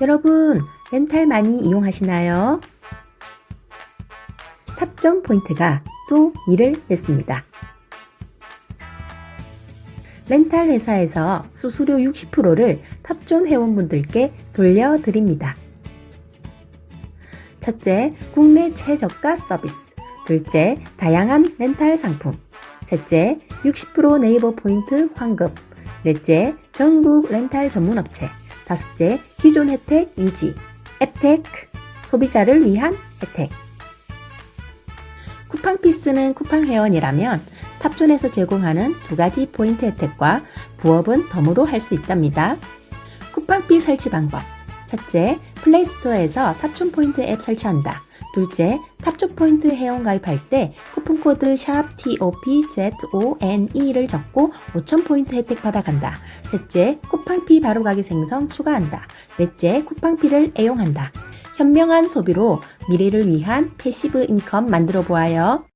여러분, 렌탈 많이 이용하시나요? 탑점 포인트가 또 일을 했습니다. 렌탈 회사에서 수수료 60%를 탑존 회원분들께 돌려드립니다. 첫째, 국내 최저가 서비스. 둘째, 다양한 렌탈 상품. 셋째, 60% 네이버 포인트 환급. 넷째, 전국 렌탈 전문 업체. 다섯째, 기존 혜택 유지. 앱테크. 소비자를 위한 혜택. 쿠팡피 쓰는 쿠팡 회원이라면 탑존에서 제공하는 두 가지 포인트 혜택과 부업은 덤으로 할 수 있답니다. 쿠팡 피 설치 방법. 첫째, 플레이스토어에서 탑존 포인트 앱 설치한다. 둘째, 탑존 포인트 회원 가입할 때 쿠폰코드 샵 TOPZONE를 적고 5,000 포인트 혜택 받아간다. 셋째, 쿠팡피 바로 가기 생성 추가한다. 넷째, 쿠팡피를 애용한다. 현명한 소비로 미래를 위한 패시브 인컴 만들어 보아요.